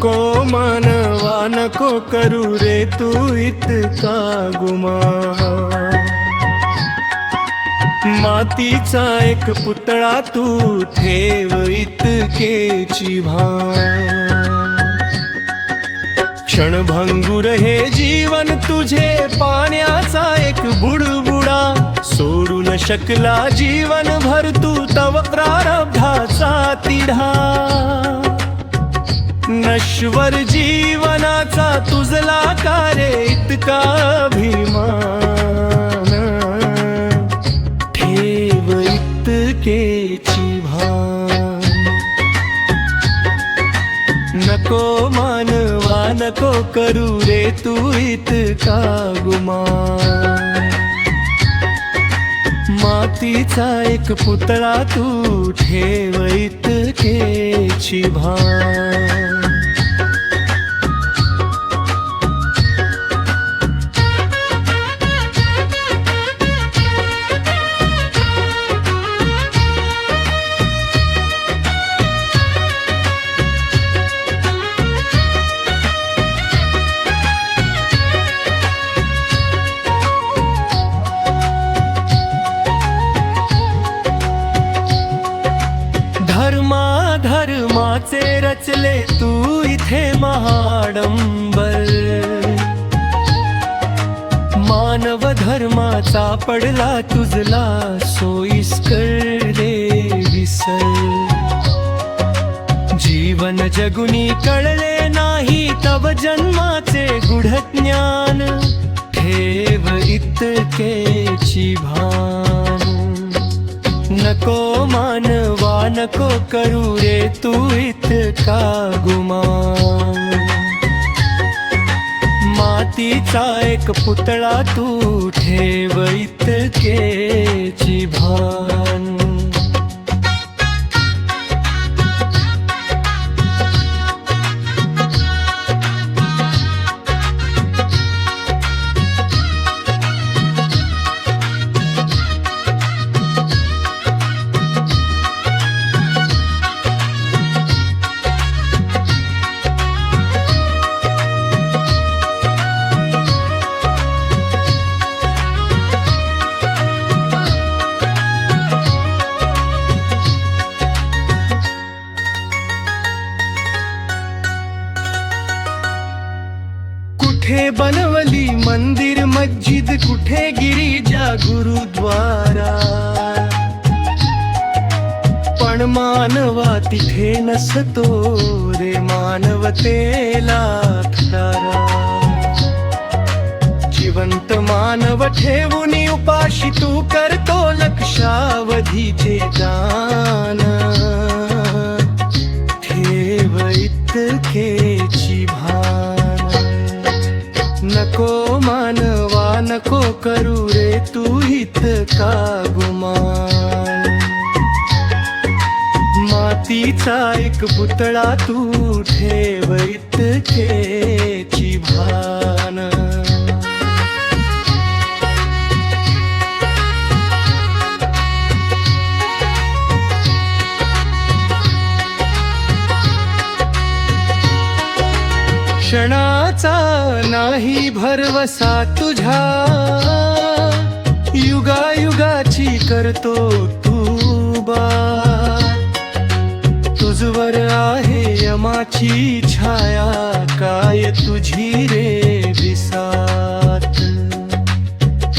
नको मानवा नको करू रे तू इतका गुमा. मातीचा एक पुतळा तू ठेव इतकेची भान. क्षणभंगुर हे जीवन तुझे पाण्याचा एक बुडबुडा. सोडू न शकला जीवन भर तू तव प्रारब्धाचा तिढा. नश्वर जीवनाचा तुझला कारे इतका अभिमान. ठेव इतकेची भान. नको मानवा नको करू रे तू इतका गुमान. मातीचा एक पुतळा तू ठेव इतकेची भान. धर्माचे रचले तू इथे महाडंबर. मानव धर्माचा पडला तुझला सोयीस्कर रे विसर. जीवन जगुनी कळले नाही तव जन्माचे गुढ नको करू रे तू इतका गुमान. मातीचा एक पुतळा तू ठेव इतकेची भान. कुठे बनवली मंदिर मस्जिद? कुठे गिरीजा गुरुद्वारा? पण मानवा तिथे नसतो रे मानवतेला जिवंत मानव ठेवून उपाशी तू करतो लक्षावधीचे दान. नको करू रे तू इतका गुमान मातीचा एक पुतळा तू ठेव इतकेची भान. क्षणाचा नाही भरवसा तुझ्या. युगायुगाची करतो तू बा. तुझवर आहे यमाची छाया काय तुझी रे विसात?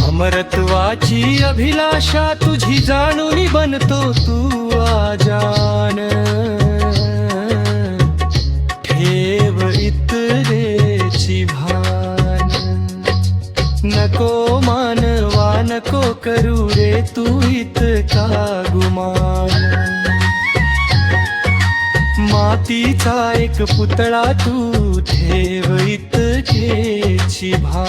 अमरत्वाची अभिलाषा तुझी जाणून बनतो तू आजान. तिचा एक पुतळा तू ठेव इतकेची भा